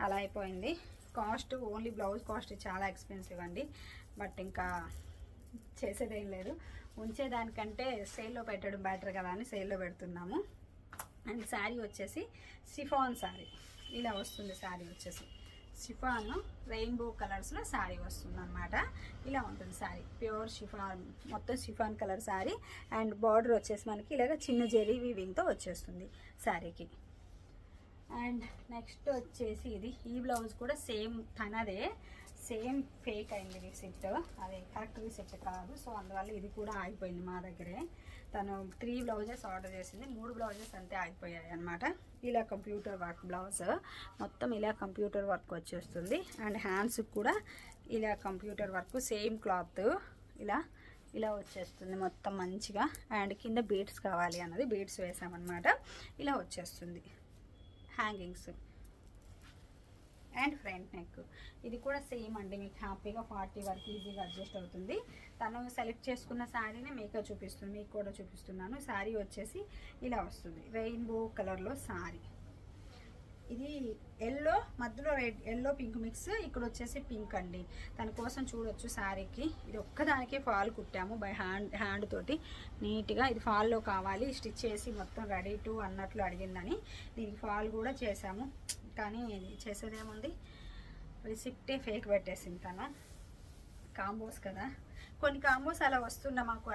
అలా అయిపోయింది. కాస్ట్ ఓన్లీ బ్లౌజ్ కాస్ట్ చాలా ఎక్స్పెన్సివ్ అండి. బట్ ఇంకా చేసేదేం లేదు. ఉంచేదానికంటే సేల్లో పెట్టడం బెటర్ కదా అని సేల్లో పెడుతున్నాము. అండ్ శారీ వచ్చేసి సిఫాన్ శారీ. ఇలా వస్తుంది శారీ వచ్చేసి. షిఫాన్ రెయిన్బో కలర్స్లో శారీ వస్తుంది అనమాట ఇలా ఉంటుంది శారీ. ప్యూర్ షిఫాన్ మొత్తం chiffon colour sari. And border వచ్చేసి మనకి ఇలాగ చిన్న జెరీ వీవింగ్తో వచ్చేస్తుంది శారీకి. అండ్ నెక్స్ట్ వచ్చేసి ఇది. ఈ బ్లౌజ్ కూడా సేమ్ తనదే. సేమ్ ఫేక్ అయింది రిసిప్ట్. అదే కరెక్ట్ రిసిప్ట్ కాదు. సో అందువల్ల ఇది కూడా ఆగిపోయింది మా దగ్గరే. తను త్రీ బ్లౌజెస్ ఆర్డర్ చేసింది. మూడు బ్లౌజెస్ అంతే ఆగిపోయాయి అనమాట ఇలా కంప్యూటర్ వర్క్ బ్లౌజ్. మొత్తం ఇలా కంప్యూటర్ వర్క్ వచ్చేస్తుంది. అండ్ హ్యాండ్స్ కూడా ఇలా కంప్యూటర్ వర్క్ సేమ్ క్లాత్. ఇలా ఇలా వచ్చేస్తుంది మొత్తం మంచిగా. అండ్ కింద బీడ్స్ కావాలి అన్నది బీడ్స్ వేసామన్నమాట. ఇలా వచ్చేస్తుంది. హ్యాంగింగ్స్. And front neck. ఇది కూడా సేమ్ అండి. మీకు హ్యాపీగా ఫార్టీ వరకు ఈజీగా అడ్జస్ట్ అవుతుంది. తను సెలెక్ట్ చేసుకున్న శారీని మీకు చూపిస్తుంది. మీకు కూడా చూపిస్తున్నాను. శారీ వచ్చేసి ఇలా వస్తుంది. రెయిన్బో కలర్లో శారీ. ఇది ఎల్లో మధ్యలో రెడ్ ఎల్లో పింక్ మిక్స్ ఇక్కడ వచ్చేసి పింక్ అండి. తన కోసం చూడొచ్చు శారీకి. ఇది ఒక్కదానికే ఫాల్ కుట్టాము బై హ్యాండ్ హ్యాండ్ తోటి. నీట్గా ఇది ఫాల్లో కావాలి. స్టిచ్ చేసి మొత్తం రెడీ టు అన్నట్లు అడిగిందని. దీనికి ఫాల్ కూడా చేసాము కానీ చేసేదేముంది? రిసిప్టే ఫేక్ పెట్టేసింది తను. కాంబోస్ కదా. కొన్ని కాంబోస్ అలా వస్తున్నా మాకు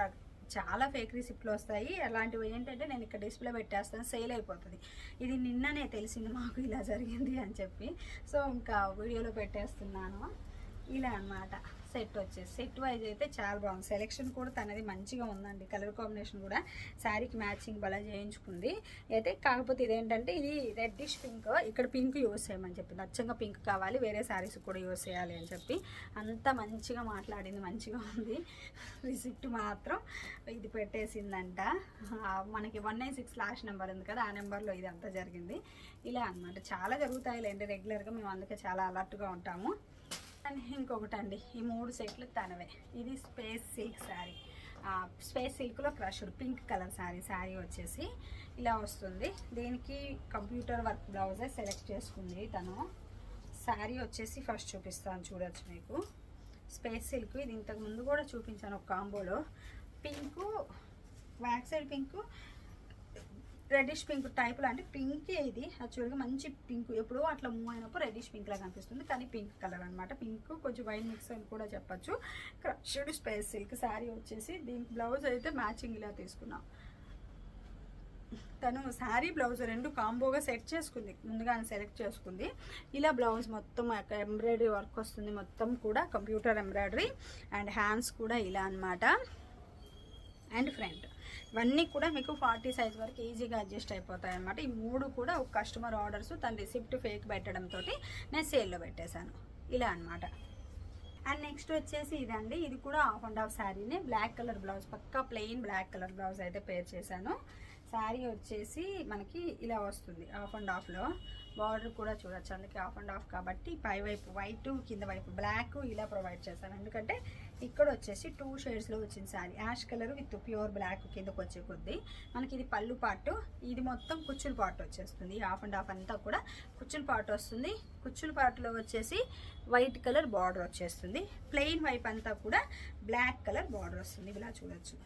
చాలా ఫేక్ రిసిప్ట్లు వస్తాయి. అలాంటివి ఏంటంటే నేను ఇక్కడ డిస్ప్లే పెట్టేస్తాను. సేల్ అయిపోతుంది. ఇది నిన్ననే తెలిసింది మాకు ఇలా జరిగింది అని చెప్పి. సో ఇంకా వీడియోలో పెట్టేస్తున్నాను. ఇలా అన్నమాట. సెట్ వచ్చేసి సెట్ వైజ్ అయితే చాలా బాగుంది. సెలెక్షన్ కూడా తనది మంచిగా ఉందండి. కలర్ కాంబినేషన్ కూడా శారీకి మ్యాచింగ్ బలా చేయించుకుంది. అయితే కాకపోతే ఇదేంటంటే ఇది రెడ్డిష్ పింక్ ఇక్కడ పింక్ యూస్ చేయమని చెప్పింది అచ్చంగా పింక్ కావాలి వేరే శారీస్ కూడా యూస్ చేయాలి అని చెప్పి అంత మంచిగా మాట్లాడింది మంచిగా ఉంది. రిసిప్ట్ మాత్రం ఇది పెట్టేసిందంట. మనకి one nine six last number ఉంది కదా ఆ నెంబర్లో ఇదంతా జరిగింది. ఇలా అన్నమాట. చాలా జరుగుతాయిలేండి రెగ్యులర్గా మేము అందుకే చాలా అలర్ట్గా ఉంటాము. అండ్ ఇంకొకటి అండి ఈ మూడు సెట్లు తనవే. ఇది స్పేస్ సిల్క్ శారీ. స్పేస్ సిల్క్లో crushed pink colour sari sari వచ్చేసి ఇలా వస్తుంది. దీనికి కంప్యూటర్ వర్క్ బ్లౌజే సెలెక్ట్ చేసుకుంది తను. శారీ వచ్చేసి ఫస్ట్ చూపిస్తాను చూడొచ్చు మీకు. స్పేస్ సిల్క్ ఇది ఇంతకు ముందు కూడా చూపించాను ఒక కాంబోలో. Pink back side pink reddish pink టైప్లో అంటే పింకే ఇది. యాక్చువల్గా మంచి పింక్ ఎప్పుడో అట్లా మూవ్ అయినప్పుడు రెడ్డిష్ పింక్ లాగా కనిపిస్తుంది. కానీ పింక్ కలర్ అనమాట పింక్ కొంచెం వైన్ మిక్స్ అని కూడా చెప్పొచ్చు. క్రష్డ్ స్పేస్ సిల్క్ శారీ వచ్చేసి దీనికి బ్లౌజ్ అయితే మ్యాచింగ్ ఇలా తీసుకున్నాం. తను శారీ బ్లౌజ్ రెండు కాంబోగా సెట్ చేసుకుంది. ముందుగానే సెలెక్ట్ చేసుకుంది. ఇలా బ్లౌజ్ మొత్తం ఎంబ్రాయిడరీ వర్క్ వస్తుంది మొత్తం కూడా కంప్యూటర్ ఎంబ్రాయిడరీ అండ్ హ్యాండ్స్ కూడా ఇలా అనమాట అండ్ ఫ్రంట్ ఇవన్నీ కూడా మీకు ఫార్టీ సైజ్ వరకు ఈజీగా అడ్జస్ట్ అయిపోతాయి అనమాట ఈ మూడు కూడా ఒక కస్టమర్ ఆర్డర్స్ తన రిసిప్ట్ ఫేక్ పెట్టడంతో నేను సేల్లో పెట్టేశాను. ఇలా అన్నమాట. అండ్ నెక్స్ట్ వచ్చేసి ఇదండి. ఇది కూడా హాఫ్ అండ్ హాఫ్ శారీనే బ్లాక్ కలర్ బ్లౌజ్ పక్కా ప్లెయిన్ బ్లాక్ కలర్ బ్లౌజ్ అయితే పేర్ చేశాను. శారీ వచ్చేసి మనకి ఇలా వస్తుంది హాఫ్ అండ్ హాఫ్లో బార్డర్ కూడా చూడొచ్చు. అందుకే హాఫ్ అండ్ ఆఫ్ కాబట్టి పై వైపు వైట్ కింద వైపు బ్లాక్ ఇలా ప్రొవైడ్ చేశాను. ఎందుకంటే ఇక్కడ వచ్చేసి టూ షేడ్స్లో వచ్చింది sari. Ash colour with pure black కిందకు వచ్చే కొద్దీ మనకి ఇది పళ్ళు పాటు ఇది మొత్తం కుచ్చుల పాటు వచ్చేస్తుంది. ఈ హాఫ్ అండ్ హాఫ్ అంతా కూడా కుచ్చుల పాటు వస్తుంది. కుచ్చుల పాటులో వచ్చేసి వైట్ కలర్ బార్డర్ వచ్చేస్తుంది. ప్లెయిన్ వైపు అంతా కూడా బ్లాక్ కలర్ బార్డర్ వస్తుంది. ఇలా చూడొచ్చు.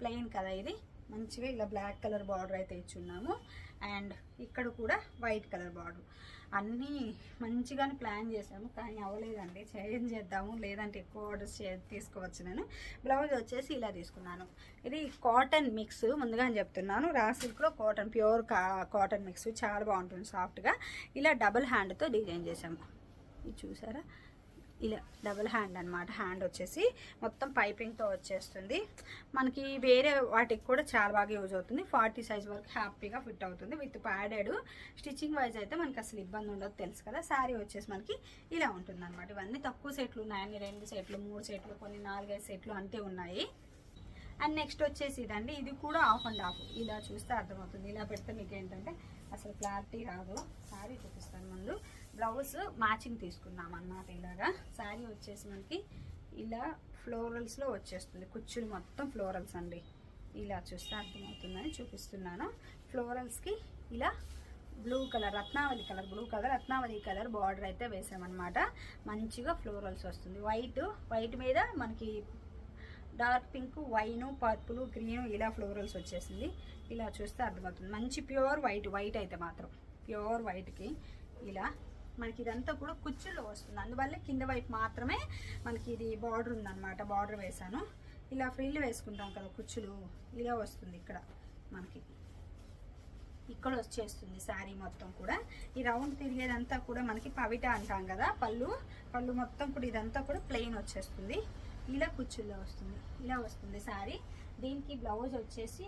ప్లెయిన్ కదా ఇది. మంచిగా ఇలా బ్లాక్ కలర్ బార్డర్ అయితే ఇచ్చున్నాము. అండ్ ఇక్కడ కూడా వైట్ కలర్ బార్డర్. అన్నీ మంచిగానే ప్లాన్ చేసాము కానీ అవ్వలేదండి. చేంజ్ చేద్దాము లేదంటే ఎక్కువ ఆర్డర్స్ చే తీసుకోవచ్చు నేను. బ్లౌజ్ వచ్చేసి ఇలా తీసుకున్నాను. ఇది కాటన్ మిక్స్ ముందుగా చెప్తున్నాను. రా సిల్క్లో కాటన్ ప్యూర్ కా కాటన్ మిక్స్ చాలా బాగుంటుంది సాఫ్ట్గా. ఇలా డబుల్ హ్యాండ్తో డిజైన్ చేసాము ఇది చూసారా? ఇలా డబుల్ హ్యాండ్ అనమాట హ్యాండ్ వచ్చేసి మొత్తం పైపింగ్తో వచ్చేస్తుంది. మనకి వేరే వాటికి కూడా చాలా బాగా యూజ్ అవుతుంది. ఫార్టీ సైజ్ వరకు హ్యాపీగా ఫిట్ అవుతుంది. విత్ ప్యాడెడ్ స్టిచ్చింగ్ వైజ్ అయితే మనకి అసలు ఇబ్బంది ఉండదు తెలుసు కదా. శారీ వచ్చేసి మనకి ఇలా ఉంటుంది అనమాట ఇవన్నీ తక్కువ సెట్లు ఉన్నాయని రెండు సెట్లు మూడు సెట్లు కొన్ని నాలుగైదు సెట్లు అంతే ఉన్నాయి. అండ్ నెక్స్ట్ వచ్చేసి ఇదండి. ఇది కూడా ఆఫ్ అండ్ ఆఫ్. ఇలా చూస్తే అర్థమవుతుంది. ఇలా పెడితే మీకు ఏంటంటే అసలు క్లారిటీ రాదు. శారీ చూపిస్తాను ముందు. బ్లౌజ్ మ్యాచింగ్ తీసుకున్నాం అన్నమాట ఇలాగా. శారీ వచ్చేసి మనకి ఇలా ఫ్లోరల్స్లో వచ్చేస్తుంది. కుచ్చులు మొత్తం ఫ్లోరల్స్ అండి. ఇలా చూస్తే అర్థమవుతుందని చూపిస్తున్నాను. ఫ్లోరల్స్కి ఇలా బ్లూ కలర్ రత్నావళి కలర్ బ్లూ కలర్ రత్నావళి కలర్ బార్డర్ అయితే వేసామన్నమాట. మంచిగా ఫ్లోరల్స్ వస్తుంది. వైట్ వైట్ మీద మనకి dark pink wine purple green ఇలా ఫ్లోరల్స్ వచ్చేసింది. ఇలా చూస్తే అర్థమవుతుంది. మంచి ప్యూర్ వైట్ వైట్ అయితే మాత్రం. ప్యూర్ వైట్కి ఇలా మనకి ఇదంతా కూడా కుచ్చుల్లో వస్తుంది. అందువల్ల కింద వైపు మాత్రమే మనకి ఇది బార్డర్ ఉందన్నమాట. బార్డర్ వేసాను ఇలా ఫ్రిల్ వేసుకుంటాం కదా కుచ్చులు ఇలా వస్తుంది ఇక్కడ మనకి. ఇక్కడ వచ్చేస్తుంది శారీ మొత్తం కూడా. ఈ రౌండ్ తిరిగేదంతా కూడా మనకి పవిట అంటాం కదా పళ్ళు. పళ్ళు మొత్తం కూడా ఇదంతా కూడా ప్లెయిన్ వచ్చేస్తుంది. ఇలా కుచ్చుల్లో వస్తుంది. ఇలా వస్తుంది శారీ. దీనికి బ్లౌజ్ వచ్చేసి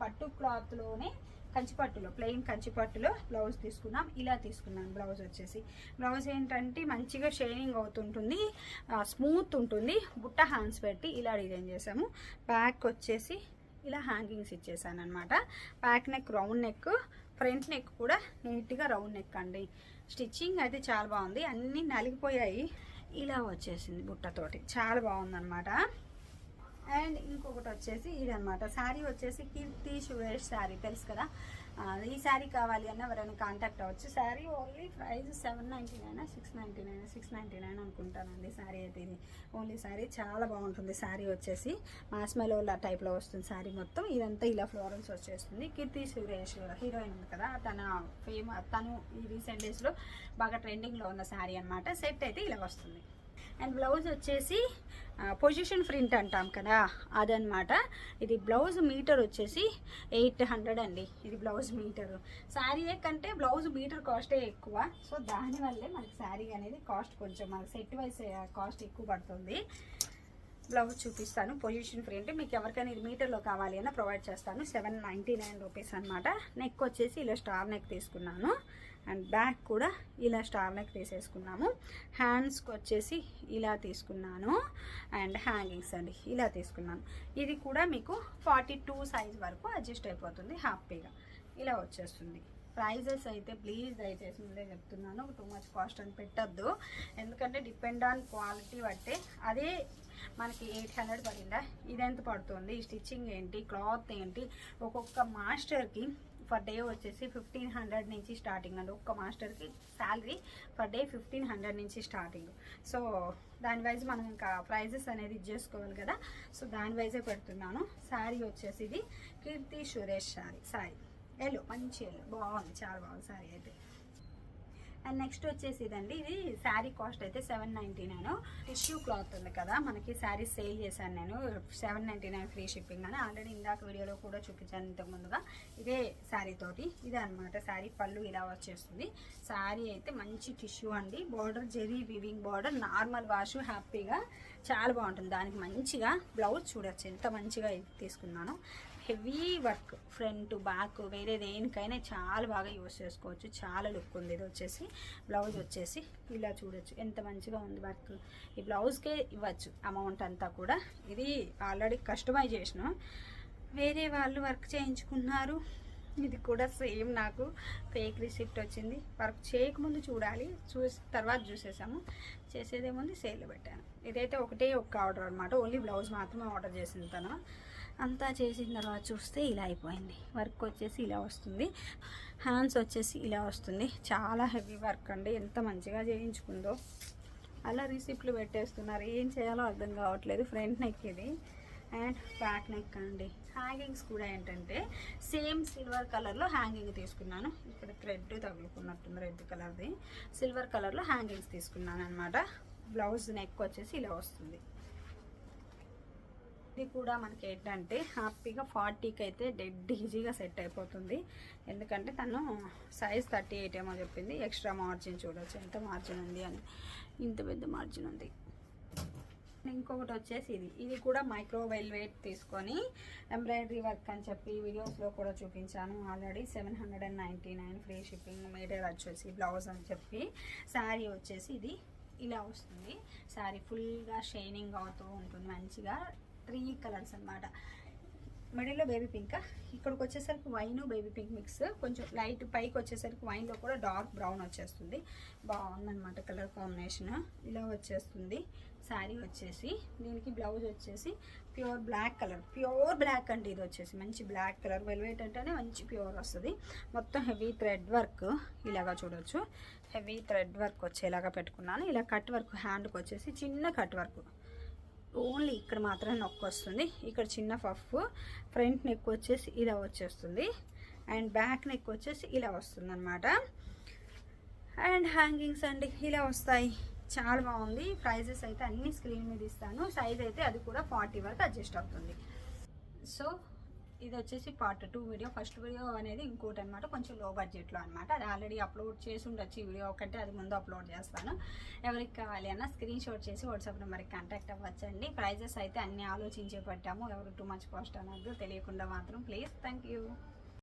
పట్టు క్లాత్లోనే కంచిపట్టులో ప్లెయిన్ కంచిపట్టులో బ్లౌజ్ తీసుకున్నాం. ఇలా తీసుకున్నాను బ్లౌజ్ వచ్చేసి. బ్లౌజ్ ఏంటంటే మంచిగా షైనింగ్ అవుతుంటుంది స్మూత్ ఉంటుంది. బుట్ట హ్యాండ్స్ పెట్టి ఇలా డిజైన్ చేసాము బ్యాక్ వచ్చేసి ఇలా హ్యాంగింగ్స్ ఇచ్చేసాను అనమాట back neck round neck front neck కూడా నీట్గా రౌండ్ నెక్ అండి. స్టిచ్చింగ్ అయితే చాలా బాగుంది. అన్నీ నలిగిపోయాయి. ఇలా వచ్చేసింది బుట్టతోటి చాలా బాగుందన్నమాట. అండ్ ఇంకొకటి వచ్చేసి ఇదనమాట శారీ వచ్చేసి కీర్తి సురేష్ శారీ తెలుసు కదా? ఈ శారీ కావాలి అన్న ఎవరైనా కాంటాక్ట్ అవ్వచ్చు. Sari only price seven ninety nine six ninety nine six ninety nine అనుకుంటానండి శారీ అయితే ఇది. ఓన్లీ శారీ చాలా బాగుంటుంది శారీ వచ్చేసి. మాస్మెలోలా టైప్లో వస్తుంది శారీ మొత్తం. ఇదంతా ఇలా ఫ్లోరల్స్ వచ్చేస్తుంది. కీర్తి సురేష్ హీరోయిన్ ఉంది కదా? తన ఫేమ తను ఈ రీసెంట్ డేస్లో బాగా ట్రెండింగ్లో ఉన్న శారీ అనమాట సెట్ అయితే ఇలా వస్తుంది. అండ్ బ్లౌజ్ వచ్చేసి పొజిషన్ ప్రింట్ అంటాం కదా అదనమాట ఇది బ్లౌజ్ మీటర్ వచ్చేసి ఎయిట్ హండ్రెడ్ అండి ఇది బ్లౌజ్ మీటర్. శారీ కంటే బ్లౌజ్ మీటర్ కాస్టే ఎక్కువ. సో దానివల్లే మనకి శారీ అనేది కాస్ట్ కొంచెం మనకి సెట్ వైజ్ కాస్ట్ ఎక్కువ పడుతుంది. బ్లౌజ్ చూపిస్తాను పొజిషన్ ప్రింట్. మీకు ఎవరికైనా ఇది మీటర్లో కావాలి అన్న ప్రొవైడ్ చేస్తాను సెవెన్ నైంటీ నైన్ రూపీస్ అనమాట నెక్ వచ్చేసి ఇలా స్టార్ నెక్ తీసుకున్నాను. అండ్ బ్యాక్ కూడా ఇలా స్టార్ నెక్ తీసేసుకున్నాము. హ్యాండ్స్కి వచ్చేసి ఇలా తీసుకున్నాను. అండ్ హ్యాంగింగ్స్ అండి ఇలా తీసుకున్నాను. ఇది కూడా మీకు ఫార్టీ టూ సైజ్ వరకు అడ్జస్ట్ అయిపోతుంది హ్యాపీగా. ఇలా వచ్చేస్తుంది. ప్రైజెస్ అయితే ప్లీజ్ దయచేసి ముందే చెప్తున్నాను టూ మచ్ కాస్ట్ అని పెట్టద్దు. ఎందుకంటే డిపెండ్ ఆన్ క్వాలిటీ బట్టే అదే మనకి ఎయిట్ హండ్రెడ్ పడిందా? ఇది ఎంత పడుతుంది? స్టిచ్చింగ్ ఏంటి? క్లాత్ ఏంటి? ఒక్కొక్క మాస్టర్కి పర్ డే వచ్చేసి ఫిఫ్టీన్ హండ్రెడ్ నుంచి స్టార్టింగ్ అండి. ఒక్క మాస్టర్కి salary per day fifteen hundred నుంచి స్టార్టింగ్. సో దాని వైజ్ మనం ఇంకా ప్రైజెస్ అనేది ఇచ్చేసుకోవాలి కదా. సో దాని వైజే పెడుతున్నాను. శారీ వచ్చేసి ఇది కీర్తి సురేష్ శారీ శారీ ఎల్లో మంచి ఎల్లో. బాగుంది. చాలా బాగుంది శారీ అయితే. అండ్ నెక్స్ట్ వచ్చేసి ఇదండి ఇది శారీ కాస్ట్ అయితే seven ninety nine. Tissue cloth ఉంది కదా మనకి శారీ సేల్ చేశాను నేను seven ninety nine free shipping అని. ఆల్రెడీ ఇందాక వీడియోలో కూడా చూపించాను ఇంతకు ముందుగా. ఇదే శారీ తోటి ఇదే అనమాట శారీ పళ్ళు ఇలా వచ్చేస్తుంది. శారీ అయితే మంచి టిష్యూ అండి border zari weaving border normal wash హ్యాపీగా చాలా బాగుంటుంది. దానికి మంచిగా బ్లౌజ్ చూడొచ్చు ఎంత మంచిగా తీసుకున్నాను. హెవీ వర్క్ ఫ్రంట్ బ్యాక్ వేరే దేనికైనా చాలా బాగా యూస్ చేసుకోవచ్చు. చాలా లుక్ ఉంది. ఇది వచ్చేసి బ్లౌజ్ వచ్చేసి ఇలా చూడొచ్చు. ఎంత మంచిగా ఉంది వర్క్. ఈ బ్లౌజ్కే ఇవ్వచ్చు అమౌంట్ అంతా కూడా. ఇది ఆల్రెడీ కస్టమైజ్ చేసిన వేరే వాళ్ళు వర్క్ చేయించుకున్నారు. ఇది కూడా సేమ్ నాకు ఫేక్ రిసిప్ట్ వచ్చింది. వర్క్ చేయకముందు చూడాలి. చూసి తర్వాత చూసేసాము. చేసేదేముంది? సేల్ పెట్టాను. ఇదైతే ఒకటే ఒక్క ఆర్డర్ అనమాట ఓన్లీ బ్లౌజ్ మాత్రమే ఆర్డర్ చేసింది తను. అంతా చేసిన తర్వాత చూస్తే ఇలా అయిపోయింది. వర్క్ వచ్చేసి ఇలా వస్తుంది. హ్యాండ్స్ వచ్చేసి ఇలా వస్తుంది. చాలా హెవీ వర్క్ అండి. ఎంత మంచిగా చేయించుకుందో. అలా రిసిప్ట్లు పెట్టేస్తున్నారు. ఏం చేయాలో అర్థం కావట్లేదు. ఫ్రంట్ నెక్ ఇది అండ్ బ్యాక్ నెక్ అండి. హ్యాంగింగ్స్ కూడా ఏంటంటే సేమ్ సిల్వర్ కలర్లో హ్యాంగింగ్ తీసుకున్నాను. ఇక్కడ థ్రెడ్ తగులుకున్నట్టుంది రెడ్ కలర్ది. సిల్వర్ కలర్లో హ్యాంగింగ్స్ తీసుకున్నాను అనమాట బ్లౌజ్ నెక్ వచ్చేసి ఇలా వస్తుంది. ఇది కూడా మనకి ఏంటంటే హ్యాపీగా ఫార్టీకి అయితే డెడ్ ఈజీగా సెట్ అయిపోతుంది. ఎందుకంటే తను సైజ్ థర్టీ ఎయిట్ ఏమో చెప్పింది. ఎక్స్ట్రా మార్జిన్ చూడొచ్చు. ఎంత మార్జిన్ ఉంది అని. ఇంత పెద్ద మార్జిన్ ఉంది. ఇంకొకటి వచ్చేసి ఇది. ఇది కూడా మైక్రో వెల్వేట్ తీసుకొని ఎంబ్రాయిడరీ వర్క్ అని చెప్పి వీడియోస్లో కూడా చూపించాను. Already seven hundred and ninety nine free shipping meter వచ్చేసి బ్లౌజ్ అని చెప్పి. శారీ వచ్చేసి ఇది. ఇలా వస్తుంది. శారీ ఫుల్గా షైనింగ్ అవుతూ ఉంటుంది. మంచిగా త్రీ కలర్స్ అన్నమాట. మిడిల్లో బేబీ పింక్ ఇక్కడికి వచ్చేసరికి వైన్ బేబీ పింక్ మిక్స్ కొంచెం లైట్ పైకి వచ్చేసరికి వైన్లో కూడా డార్క్ బ్రౌన్ వచ్చేస్తుంది. బాగుందనమాట కలర్ కాంబినేషన్ ఇలా వచ్చేస్తుంది. శారీ వచ్చేసి దీనికి బ్లౌజ్ వచ్చేసి pure black colour pure black అండి ఇది వచ్చేసి. మంచి బ్లాక్ కలర్ వెల్వేట్ అంటేనే మంచి ప్యూర్ వస్తుంది. మొత్తం హెవీ థ్రెడ్ వర్క్ ఇలాగా చూడొచ్చు. హెవీ థ్రెడ్ వర్క్ వచ్చేలాగా పెట్టుకున్నాను. ఇలా కట్ వర్క్ హ్యాండ్కి వచ్చేసి చిన్న కట్ వర్క్ ఓన్లీ ఇక్కడ మాత్రమే నొక్కు వస్తుంది. ఇక్కడ చిన్న పఫ్ ఫ్రంట్ నెక్ వచ్చేసి ఇలా వచ్చేస్తుంది. అండ్ బ్యాక్ నెక్ వచ్చేసి ఇలా వస్తుంది అనమాట అండ్ హ్యాంగింగ్స్ అండి ఇలా వస్తాయి. చాలా బాగుంది. ప్రైజెస్ అయితే అన్ని స్క్రీన్ మీద ఇస్తాను. సైజ్ అయితే అది కూడా ఫార్టీ వరకు అడ్జస్ట్ అవుతుంది. సో ఇది వచ్చేసి part two video first video అనేది ఇంకోటి అనమాట కొంచెం లో బడ్జెట్లో అనమాట అది ఆల్రెడీ అప్లోడ్ చేసి ఉండొచ్చు ఈ వీడియో ఒకటి అది ముందు అప్లోడ్ చేస్తాను. ఎవరికి కావాలి అన్న స్క్రీన్ షాట్ చేసి వాట్సాప్ నెంబర్కి కాంటాక్ట్ అవ్వచ్చండి. ప్రైజెస్ అయితే అన్ని ఆలోచించే పట్టాము ఎవరు టూ మచ్ కాస్ట్ అనొద్దు తెలియకుండా మాత్రం ప్లీజ్ థ్యాంక్ యూ